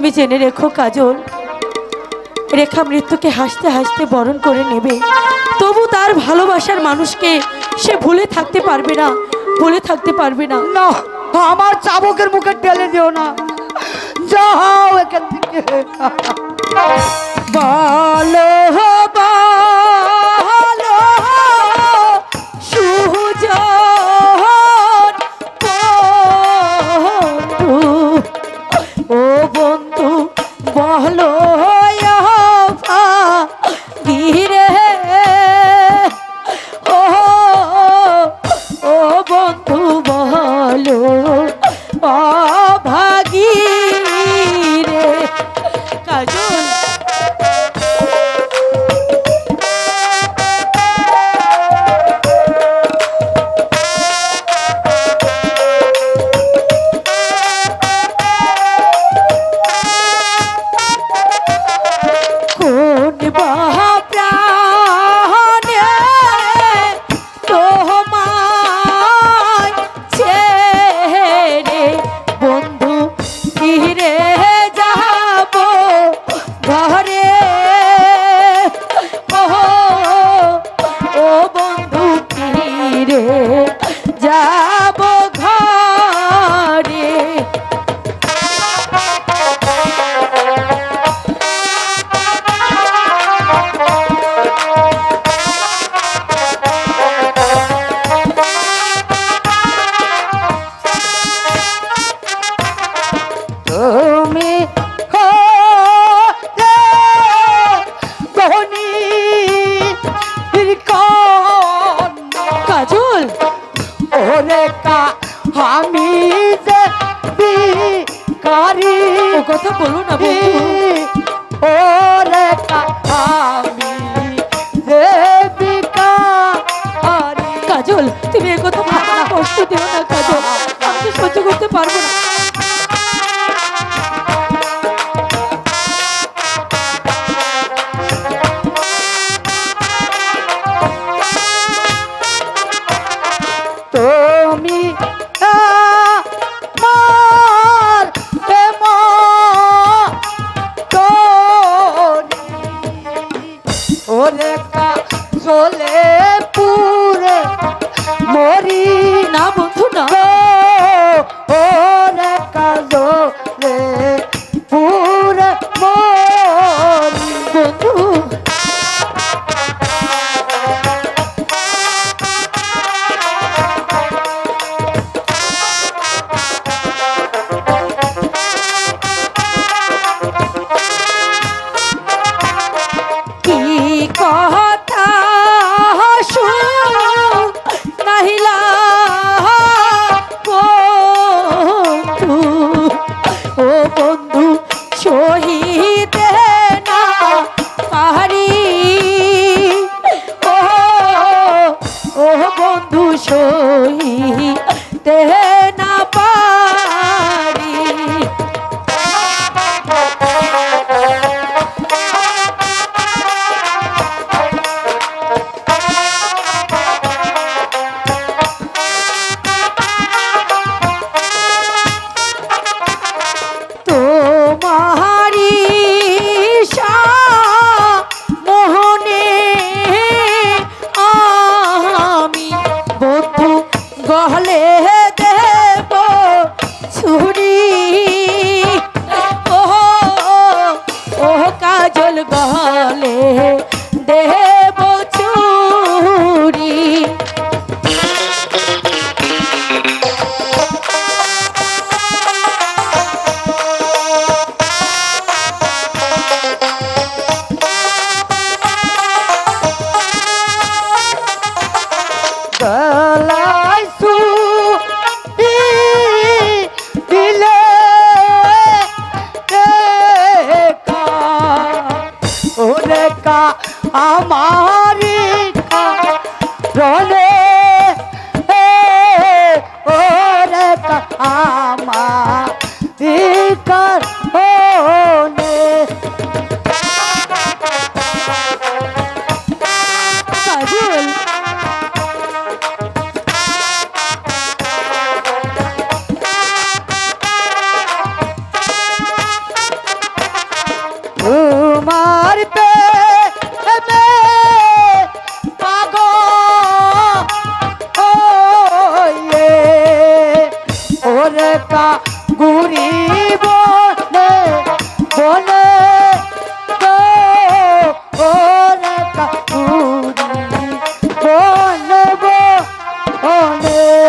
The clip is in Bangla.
তুমি জেনে রেখো কাজল। রেখা মৃত্যুকে হাসতে হাসতে বরণ করে নেবে। তবু তার ভালোবাসার মানুষকে সে ভুলে থাকতে পারবে না, ভুলে থাকতে পারবে না। আমার চাবকের মুখে ঠেলে দিও না। যাও এখান থেকে। বলো বলো ধীরে। ও ও বন্ধু বলো অভাগী আমি যে ও কথা বলো না বন্ধু। ওরে কা আমি যে কাজল তুমি এ কথা ভাবো না কষ্ট দিও না কাজল। আমি সহ্য করতে পারব না। ওরে কা বন্ধু গহলে দেব ছুরি। ও ও কাজল গহলে দেব ছুরি। গলায় আমার রলে